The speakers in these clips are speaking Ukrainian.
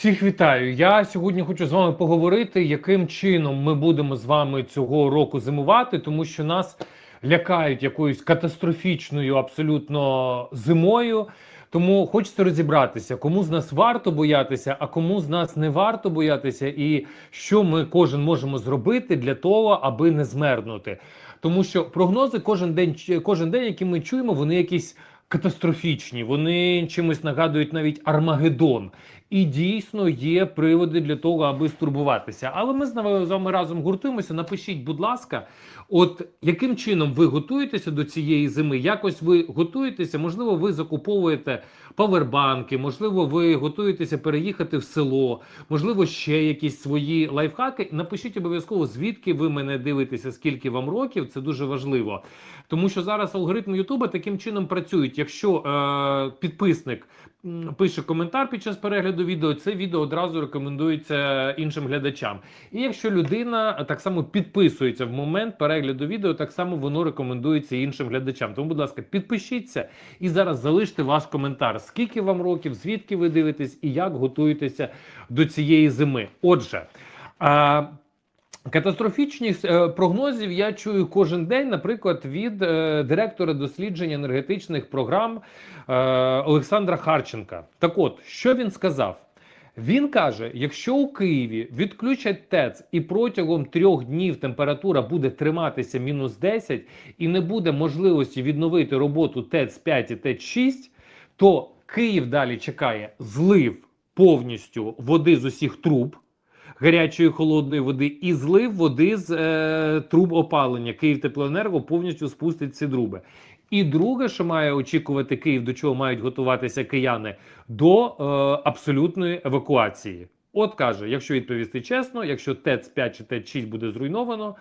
Всіх вітаю. Я сьогодні хочу з вами поговорити, яким чином ми будемо з вами цього року зимувати, тому що нас лякають якоюсь катастрофічною абсолютно зимою. Тому хочеться розібратися, кому з нас варто боятися, а кому з нас не варто боятися, і що ми кожен можемо зробити для того, аби не змерзнути. Тому що прогнози кожен день, кожен день, які ми чуємо, вони якісь катастрофічні. Вони чимось нагадують навіть Армагеддон. І дійсно є приводи для того, аби стурбуватися. Але ми з вами разом гуртуємося. Напишіть, будь ласка, от яким чином ви готуєтеся до цієї зими? Якось ви готуєтеся? Можливо, ви закуповуєте павербанки, можливо, ви готуєтеся переїхати в село, можливо, ще якісь свої лайфхаки. Напишіть обов'язково, звідки ви мене дивитеся, скільки вам років. Це дуже важливо. Тому що зараз алгоритми Ютуба таким чином працюють. Якщо е, підписник пише коментар під час перегляду відео, це відео одразу рекомендується іншим глядачам. І якщо людина так само підписується в момент перегляду відео, так само воно рекомендується іншим глядачам. Тому, будь ласка, підпишіться і зараз залиште ваш коментар. Скільки вам років, звідки ви дивитесь і як готуєтеся до цієї зими? Отже. А, Катастрофічні е, прогнозів я чую кожен день, наприклад, від е, директора досліджень енергетичних програм е, Олександра Харченка. Так от, що він сказав? Він каже: якщо у Києві відключать ТЕЦ і протягом трьох днів температура буде триматися мінус 10 і не буде можливості відновити роботу ТЕЦ 5 і ТЕЦ 6, то Київ далі чекає злив повністю води з усіх труб гарячої холодної води і злив води з е, труб опалення. Київтеплоенерго повністю спустить ці труби. І друге, що має очікувати Київ, до чого мають готуватися кияни, до е, абсолютної евакуації. От каже, якщо відповісти чесно, якщо ТЕЦ 5 чи ТЕЦ 6 буде зруйновано,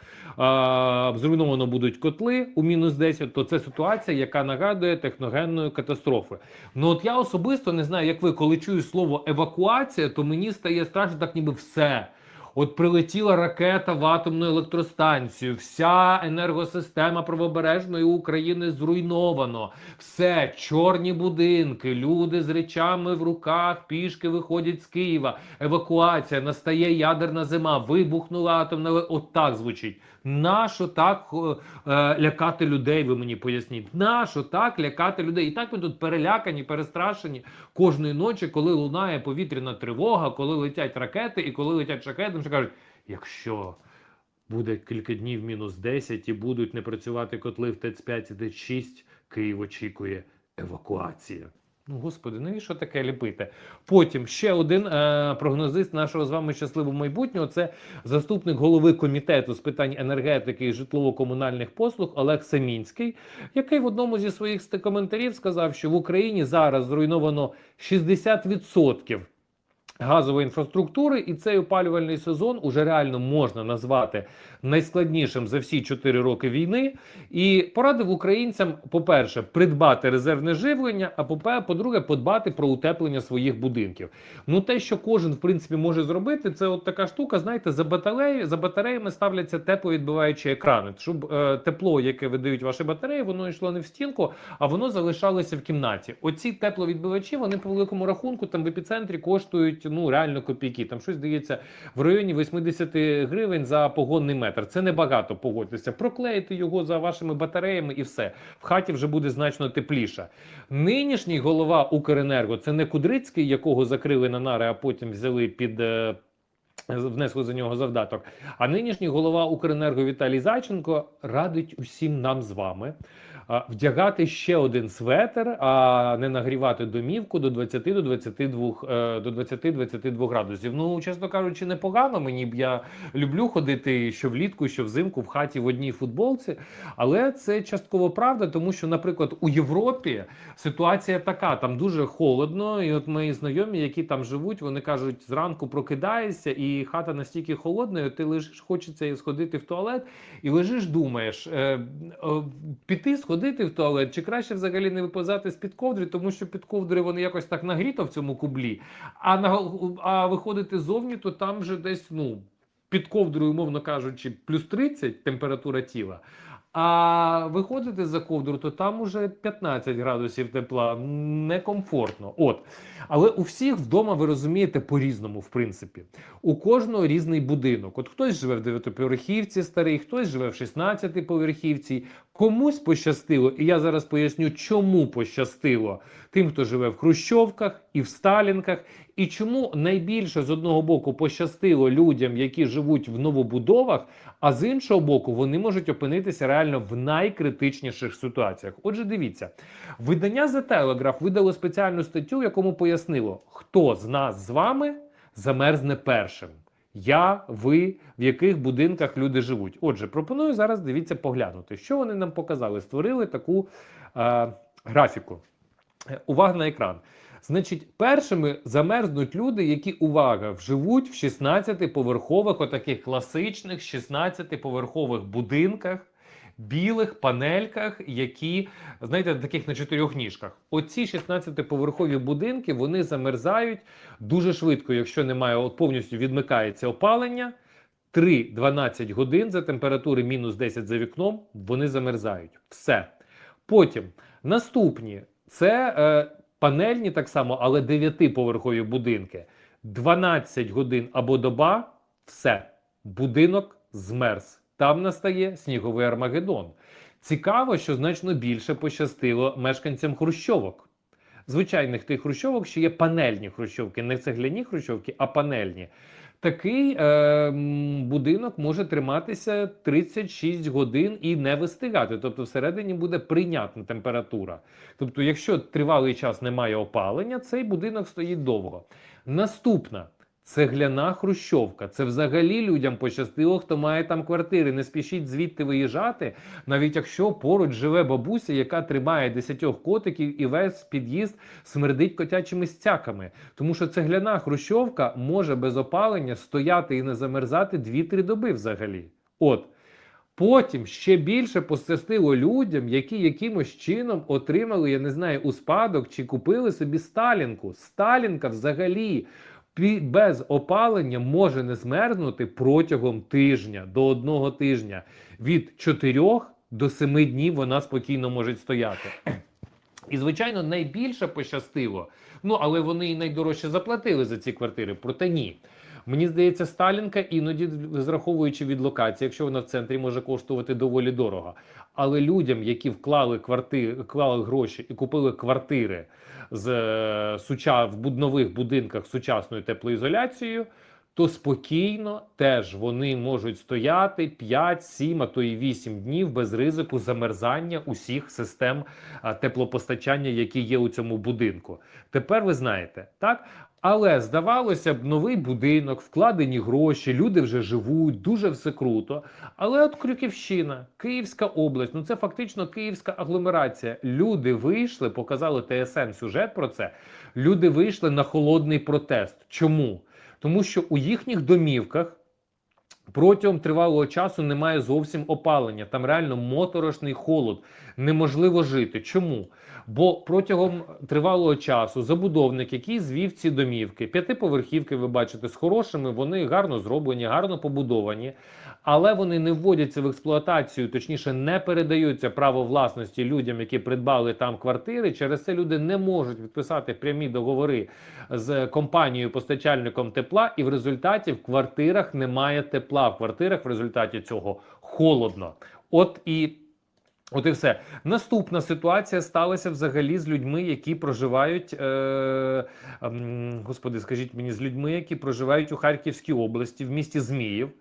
зруйновано будуть котли у мінус 10, то це ситуація, яка нагадує техногенної катастрофи. Ну от я особисто не знаю, як ви, коли чую слово евакуація, то мені стає страшно, так ніби все. От прилетіла ракета в атомну електростанцію, вся енергосистема правобережної України зруйновано. Все, чорні будинки, люди з речами в руках, пішки виходять з Києва. Евакуація, настає ядерна зима, вибухнула атомна От так звучить. Нащо так е, е, лякати людей? Ви мені поясніть. Нащо так лякати людей? І так ми тут перелякані, перестрашені кожної ночі, коли лунає повітряна тривога, коли летять ракети і коли летять шахеди, тому що кажуть, якщо буде кілька днів мінус 10 і будуть не працювати котли в ТЕЦ-5 і ТЕЦ-6, Київ очікує евакуація. Ну, господи, навіщо таке ліпити? Потім ще один е, прогнозист нашого з вами щасливого майбутнього це заступник голови комітету з питань енергетики і житлово-комунальних послуг Олег Семінський, який в одному зі своїх коментарів сказав, що в Україні зараз зруйновано 60% газової інфраструктури, і цей опалювальний сезон уже реально можна назвати найскладнішим за всі 4 роки війни. І порадив українцям, по-перше, придбати резервне живлення, а по-друге, подбати про утеплення своїх будинків. Ну, те, що кожен в принципі може зробити, це от така штука. Знаєте, за батареї за батареями ставляться тепловідбиваючі екрани, щоб е, тепло, яке видають ваші батареї, воно йшло не в стінку, а воно залишалося в кімнаті. Оці тепловідбивачі, вони по великому рахунку там в епіцентрі коштують ну реально копійки. Там щось здається в районі 80 гривень за погонний метр. Це небагато, погодьтеся. Проклеїти його за вашими батареями і все. В хаті вже буде значно тепліше. Нинішній голова Укренерго це не Кудрицький, якого закрили на нари, а потім взяли під. е, Внесли за нього завдаток. А нинішній голова Укренерго Віталій Зайченко радить усім нам з вами вдягати ще один светр, а не нагрівати домівку до 20 до 22, е, до 20-22 градусів. Ну, чесно кажучи, непогано. Мені б я люблю ходити що влітку, що взимку в хаті в одній футболці. Але це частково правда, тому що, наприклад, у Європі ситуація така: там дуже холодно, і от мої знайомі, які там живуть, вони кажуть, зранку прокидаєшся, і хата настільки холодна, ти лежиш, хочеться сходити в туалет, і лежиш, думаєш, е, е, піти сходити в туалет, чи краще взагалі не виповзати з під ковдри, тому що під ковдри вони якось так нагріто в цьому кублі. А на а виходити зовні, то там вже десь ну. Під ковдрою, умовно кажучи, плюс 30 температура тіла. А виходити за ковдру, то там уже 15 градусів тепла, некомфортно. От. Але у всіх вдома ви розумієте по-різному, в принципі. У кожного різний будинок. От хтось живе в дев'ятиповерхівці старий, хтось живе в 16-поверхівці. Комусь пощастило, і я зараз поясню, чому пощастило тим, хто живе в Хрущовках і в Сталінках, і чому найбільше з одного боку пощастило людям, які живуть в новобудовах, а з іншого боку, вони можуть опинитися реально в найкритичніших ситуаціях. Отже, дивіться, видання The Telegraph видало спеціальну статтю, в якому пояснило, хто з нас з вами замерзне першим. Я, ви, в яких будинках люди живуть. Отже, пропоную зараз дивіться поглянути, що вони нам показали. Створили таку е, графіку. Увага на екран. Значить, першими замерзнуть люди, які увага живуть в 16-поверхових, отаких класичних 16-поверхових будинках, білих панельках, які, знаєте, таких на чотирьох ніжках. Оці 16-поверхові будинки вони замерзають дуже швидко, якщо немає от повністю відмикається опалення. 3-12 годин за температури мінус 10 за вікном, вони замерзають. Все. Потім наступні це е, панельні так само, але 9-поверхові будинки. 12 годин або доба, все. Будинок змерз. Там настає сніговий армагеддон. Цікаво, що значно більше пощастило мешканцям хрущовок. Звичайних тих хрущовок, що є панельні хрущовки, не цегляні хрущовки, а панельні. Такий е, будинок може триматися 36 годин і не вистигати. Тобто, всередині буде прийнятна температура. Тобто, якщо тривалий час немає опалення, цей будинок стоїть довго. Наступна цегляна хрущовка. Це взагалі людям пощастило, хто має там квартири. Не спішіть звідти виїжджати, навіть якщо поруч живе бабуся, яка тримає десятьох котиків і весь під'їзд смердить котячими стяками. Тому що цегляна хрущовка може без опалення стояти і не замерзати 2-3 доби взагалі. От. Потім ще більше пощастило людям, які якимось чином отримали, я не знаю, у спадок чи купили собі Сталінку. Сталінка взагалі без опалення може не змерзнути протягом тижня до одного тижня. Від 4 до 7 днів вона спокійно може стояти. І, звичайно, найбільше пощастило. Ну, але вони і найдорожче заплатили за ці квартири. Проте ні. Мені здається, Сталінка іноді, зраховуючи від локації, якщо вона в центрі може коштувати доволі дорого. Але людям, які вклали квартири, вклали гроші і купили квартири з е, суча в нових будинках з сучасною теплоізоляцією, то спокійно теж вони можуть стояти 5, 7, а то і 8 днів без ризику замерзання усіх систем теплопостачання, які є у цьому будинку. Тепер ви знаєте, так? Але здавалося б, новий будинок, вкладені гроші, люди вже живуть, дуже все круто. Але от Крюківщина, Київська область, ну це фактично київська агломерація. Люди вийшли, показали ТСН сюжет про це. Люди вийшли на холодний протест. Чому? Тому що у їхніх домівках протягом тривалого часу немає зовсім опалення. Там реально моторошний холод. Неможливо жити. Чому? Бо протягом тривалого часу забудовник, який звів ці домівки, п'ятиповерхівки, ви бачите, з хорошими, вони гарно зроблені, гарно побудовані, але вони не вводяться в експлуатацію, точніше, не передаються право власності людям, які придбали там квартири. Через це люди не можуть підписати прямі договори з компанією постачальником тепла, і в результаті в квартирах немає тепла. В квартирах в результаті цього холодно. От і. От і все. Наступна ситуація сталася взагалі з людьми, які проживають. Е, ем, господи, скажіть мені, з людьми, які проживають у Харківській області, в місті Зміїв.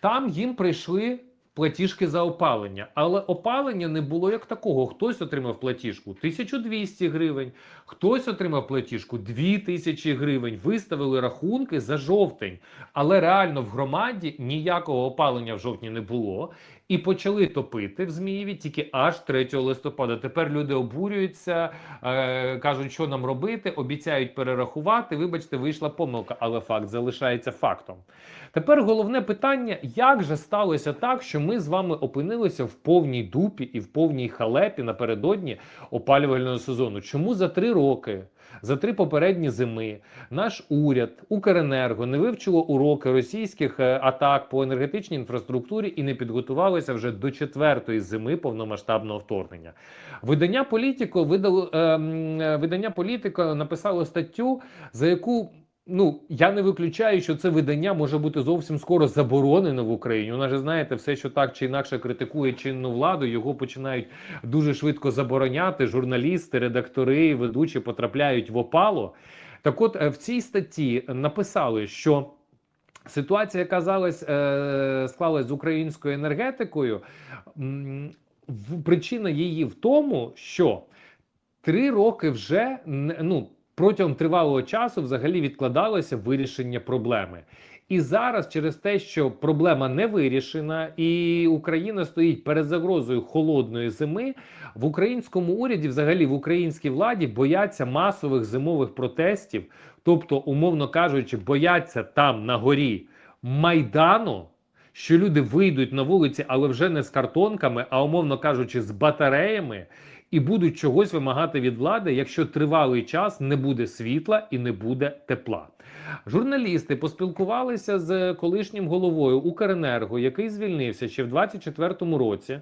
Там їм прийшли платіжки за опалення, але опалення не було як такого. Хтось отримав платіжку 1200 гривень, хтось отримав платіжку 2000 гривень. Виставили рахунки за жовтень. Але реально в громаді ніякого опалення в жовтні не було. І почали топити в Змієві тільки аж 3 листопада. Тепер люди обурюються, е, кажуть, що нам робити, обіцяють перерахувати. Вибачте, вийшла помилка, але факт залишається фактом. Тепер головне питання: як же сталося так, що ми з вами опинилися в повній дупі і в повній халепі напередодні опалювального сезону? Чому за три роки за три попередні зими наш уряд, Укренерго не вивчило уроки російських е, атак по енергетичній інфраструктурі і не підготувалося вже до четвертої зими повномасштабного вторгнення. Видання політико видало е, е, видання Політико написало статтю, за яку. Ну, я не виключаю, що це видання може бути зовсім скоро заборонено в Україні. Нас же знаєте, все, що так чи інакше критикує чинну владу, його починають дуже швидко забороняти. Журналісти, редактори, ведучі потрапляють в опало. Так, от е, в цій статті написали, що ситуація, яка казалась, е, склалась з українською енергетикою, причина її в тому, що три роки вже ну, протягом тривалого часу взагалі відкладалося вирішення проблеми. І зараз, через те, що проблема не вирішена, і Україна стоїть перед загрозою холодної зими, в українському уряді, взагалі в українській владі, бояться масових зимових протестів, тобто, умовно кажучи, бояться там на горі майдану. Що люди вийдуть на вулиці, але вже не з картонками, а умовно кажучи, з батареями, і будуть чогось вимагати від влади, якщо тривалий час не буде світла і не буде тепла. Журналісти поспілкувалися з колишнім головою Укренерго, який звільнився ще в 24-му році.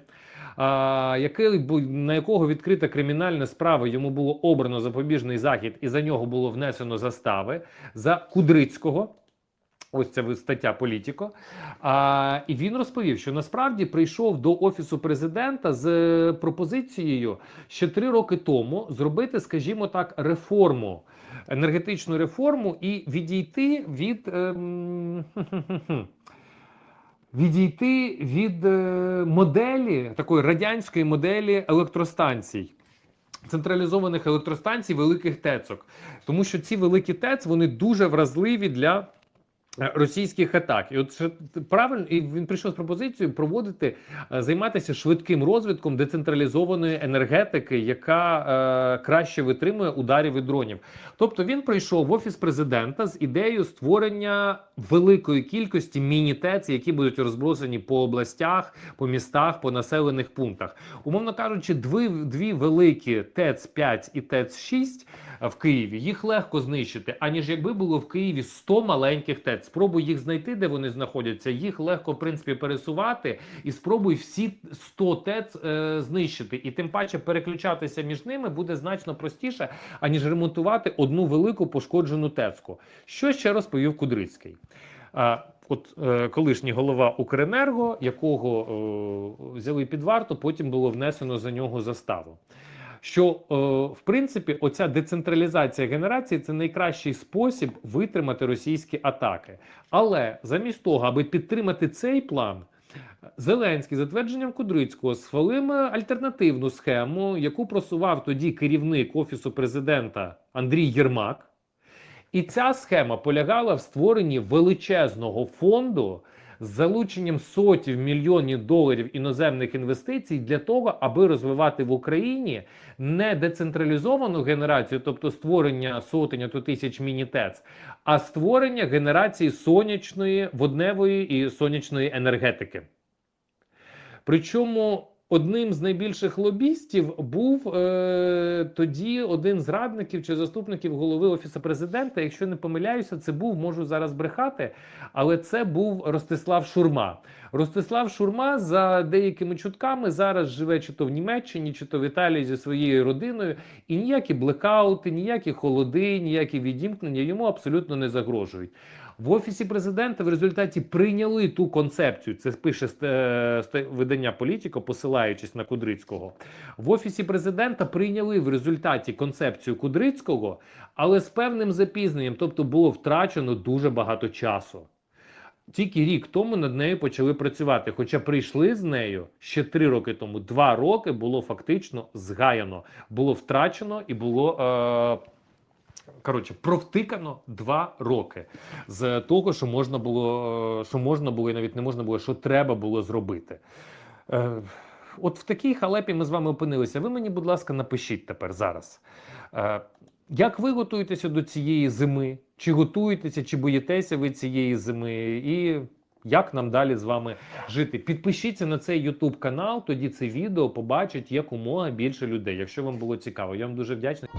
А, який на якого відкрита кримінальна справа, йому було обрано запобіжний захід, і за нього було внесено застави за Кудрицького. Ось ця стаття Політіко. А, і він розповів, що насправді прийшов до офісу президента з е, пропозицією ще три роки тому зробити, скажімо так, реформу, енергетичну реформу і відійти від. ем, Відійти від е, моделі такої радянської моделі електростанцій, централізованих електростанцій, великих ТЕЦок, тому що ці великі ТЕЦ вони дуже вразливі для російських атак. І от правильно, і він прийшов з пропозицією проводити, е, займатися швидким розвитком децентралізованої енергетики, яка е, краще витримує ударів від дронів. Тобто він прийшов в офіс президента з ідеєю створення великої кількості міні-ТЕЦ, які будуть розбросані по областях, по містах, по населених пунктах. Умовно кажучи, дві, дві великі ТЕЦ 5 і ТЕЦ 6 в Києві їх легко знищити, аніж якби було в Києві 100 маленьких ТЕЦ. Спробуй їх знайти, де вони знаходяться. Їх легко в принципі пересувати, і спробуй всі 100 ТЕЦ е, знищити. І тим паче переключатися між ними буде значно простіше, аніж ремонтувати одну велику пошкоджену ТЕЦку. Що ще розповів Кудрицький? От е, колишній голова Укренерго, якого е, взяли під варту, потім було внесено за нього заставу. Що е, в принципі оця децентралізація генерації це найкращий спосіб витримати російські атаки. Але замість того, аби підтримати цей план, Зеленський затвердженням Кудрицького схвалив альтернативну схему, яку просував тоді керівник офісу президента Андрій Єрмак. І ця схема полягала в створенні величезного фонду з залученням сотів мільйонів доларів іноземних інвестицій для того, аби розвивати в Україні не децентралізовану генерацію, тобто створення сотень а то тисяч міні-ТЕЦ, а створення генерації сонячної, водневої і сонячної енергетики. Причому одним з найбільших лобістів був е, тоді один з радників чи заступників голови офісу президента. Якщо не помиляюся, це був можу зараз брехати, але це був Ростислав Шурма. Ростислав Шурма за деякими чутками зараз живе чи то в Німеччині, чи то в Італії зі своєю родиною, і ніякі блекаути, ніякі холоди, ніякі відімкнення йому абсолютно не загрожують. В офісі президента в результаті прийняли ту концепцію. Це пише е, видання Політіко, посилаючись на Кудрицького. В офісі президента прийняли в результаті концепцію Кудрицького, але з певним запізненням, тобто було втрачено дуже багато часу. Тільки рік тому над нею почали працювати. Хоча прийшли з нею ще три роки тому. Два роки було фактично згаяно, було втрачено і було. Е- Коротше, провтикано два роки з того, що можна було, що можна було, і навіть не можна було, що треба було зробити. Е, от в такій халепі ми з вами опинилися. Ви мені, будь ласка, напишіть тепер зараз. Е, як ви готуєтеся до цієї зими? Чи готуєтеся, чи боїтеся ви цієї зими? І як нам далі з вами жити? Підпишіться на цей YouTube канал, тоді це відео побачить якомога більше людей. Якщо вам було цікаво, я вам дуже вдячний.